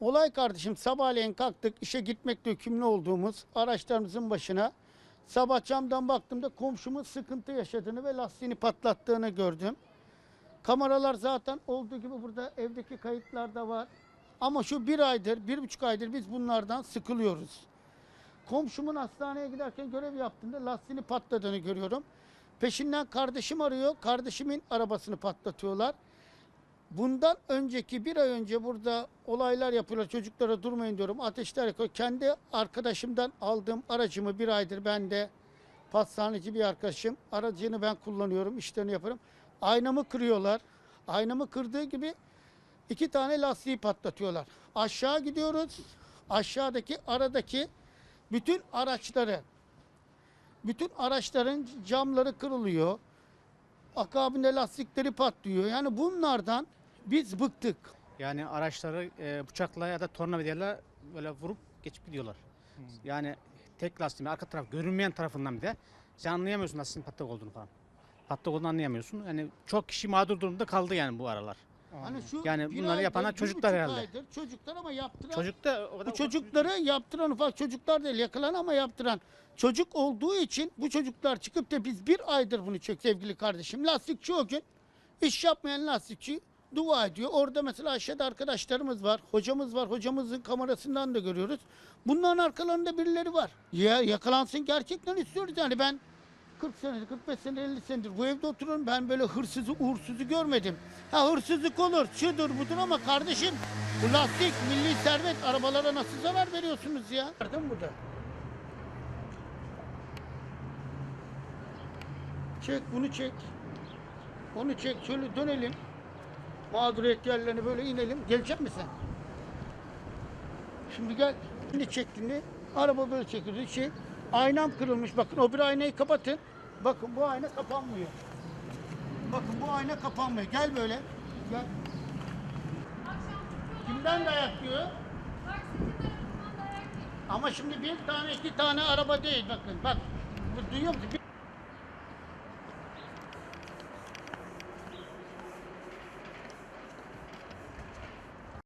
Olay kardeşim sabahleyin kalktık işe gitmekle yükümlü olduğumuz araçlarımızın başına sabah camdan baktığımda komşumun sıkıntı yaşadığını ve lastiğini patlattığını gördüm. Kameralar zaten olduğu gibi burada evdeki kayıtlarda var. Ama şu bir aydır, bir buçuk aydır biz bunlardan sıkılıyoruz. Komşumun hastaneye giderken görev yaptığında lastiğini patladığını görüyorum. Peşinden kardeşim arıyor. Kardeşimin arabasını patlatıyorlar. Bundan önceki bir ay önce burada olaylar yapıyorlar. Çocuklara durmayın diyorum. Ateşler yakıyor. Kendi arkadaşımdan aldığım aracımı bir aydır ben de pastaneci bir arkadaşım. Aracını ben kullanıyorum. işlerini yaparım. Aynamı kırıyorlar. Aynamı kırdığı gibi iki tane lastiği patlatıyorlar. Aşağı gidiyoruz. Aşağıdaki aradaki bütün araçları bütün araçların camları kırılıyor. Akabinde lastikleri patlıyor. Yani bunlardan biz bıktık. Yani araçları e, bıçakla ya da tornavidayla böyle vurup geçip gidiyorlar. Yani tek lastiğin arka taraf görünmeyen tarafından bir de sen anlayamıyorsun lastiğin patlak olduğunu falan. Patlak olduğunu anlayamıyorsun. Yani çok kişi mağdur durumda kaldı yani bu aralar. Hani şu Yani bir bunları aydır, yapanlar bir çocuklar buçuk herhalde. aydır Çocuklar ama yaptıran Çocuk da o kadar bu çocukları yaptıran ufak çocuklar değil yakılan ama yaptıran çocuk olduğu için bu çocuklar çıkıp da biz bir aydır bunu çek sevgili kardeşim. Lastikçi o gün iş yapmayan lastikçi dua ediyor. Orada mesela aşağıda arkadaşlarımız var. Hocamız var. Hocamızın kamerasından da görüyoruz. Bunların arkalarında birileri var. Ya yakalansın gerçekten istiyoruz yani ben 40 senedir, 45 senedir, 50 senedir bu evde oturuyorum. Ben böyle hırsızı, uğursuzu görmedim. Ha hırsızlık olur, şudur budur ama kardeşim bu lastik, milli servet arabalara nasıl zarar veriyorsunuz ya? Gördün burada. Çek bunu çek. Onu çek şöyle dönelim. Mağduriyet yerlerine böyle inelim. Gelecek misin? Şimdi gel. Şimdi çektiğinde araba böyle çekiyor. Şey, aynam kırılmış. Bakın o bir aynayı kapatın. Bakın bu ayna kapanmıyor. Bakın bu ayna kapanmıyor. Gel böyle. Gel. Kimden dayak diyor? Ama şimdi bir tane iki tane araba değil bakın. Bak duyuyor musun?